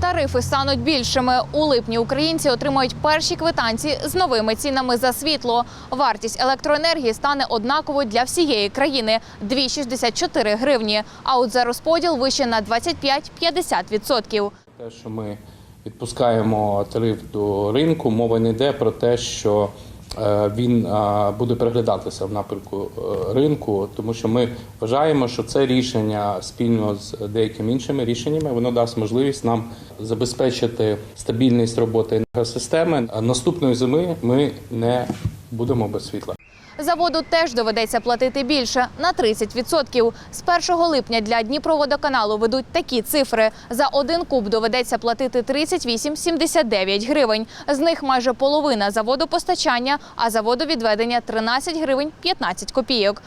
Тарифи стануть більшими. У липні українці отримають перші квитанції з новими цінами за світло. Вартість електроенергії стане однаковою для всієї країни 2,64 гривні. А от за розподіл вище на 25-50%. Те, що ми відпускаємо тариф до ринку, мова не йде про те, що він е, буде переглядатися в напрямку е, ринку, тому що ми вважаємо, що це рішення спільно з деякими іншими рішеннями воно дасть можливість нам забезпечити стабільність роботи енергосистеми. Наступної зими ми не будемо без світла. Заводу теж доведеться платити більше на 30%. З 1 липня для Дніпроводоканалу ведуть такі цифри. За один куб доведеться платити 38,79 гривень. З них майже половина за водопостачання, а за водовідведення 13 гривень 15 копійок.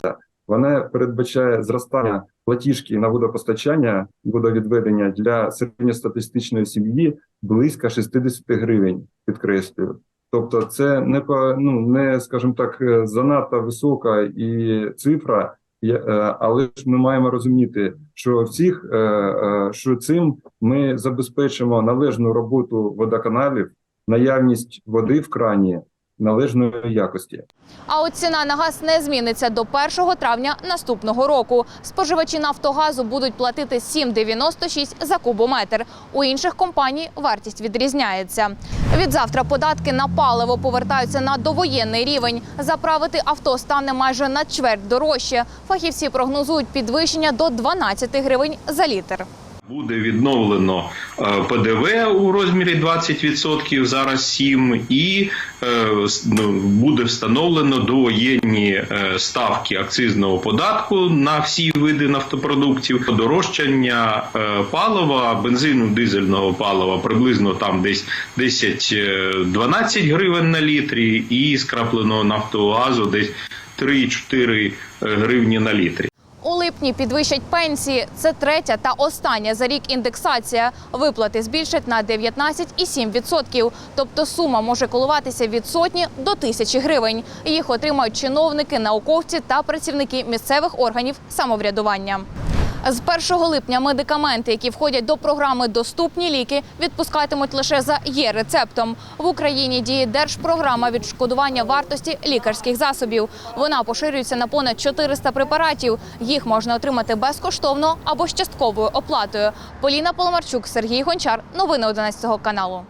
Вона передбачає зростання платіжки на водопостачання водовідведення для середньостатистичної сім'ї близько 60 гривень, підкреслюю. Тобто, це не по ну не скажімо так е, занадто висока і цифра, е, але ж ми маємо розуміти, що всіх е, що цим ми забезпечимо належну роботу водоканалів, наявність води в крані належної якості. А от ціна на газ не зміниться до 1 травня наступного року. Споживачі Нафтогазу будуть платити 7,96 за кубометр. У інших компаній вартість відрізняється. Від завтра податки на паливо повертаються на довоєнний рівень. Заправити авто стане майже на чверть дорожче. Фахівці прогнозують підвищення до 12 гривень за літр. Буде відновлено е, ПДВ у розмірі 20%, зараз 7%, і е, ну, буде встановлено довоєнні е, ставки акцизного податку на всі види нафтопродуктів. Подорожчання палива, бензину, дизельного палива приблизно там десь 10-12 гривень на літрі, і скрапленого нафтового газу десь 3-4 гривні на літрі. У липні підвищать пенсії. Це третя та остання за рік індексація. Виплати збільшать на 19,7%. Тобто сума може колуватися від сотні до тисячі гривень. Їх отримають чиновники, науковці та працівники місцевих органів самоврядування. З 1 липня медикаменти, які входять до програми Доступні ліки, відпускатимуть лише за є рецептом. В Україні діє держпрограма відшкодування вартості лікарських засобів. Вона поширюється на понад 400 препаратів. Їх можна отримати безкоштовно або з частковою оплатою. Поліна Поломарчук, Сергій Гончар. Новини 11 каналу.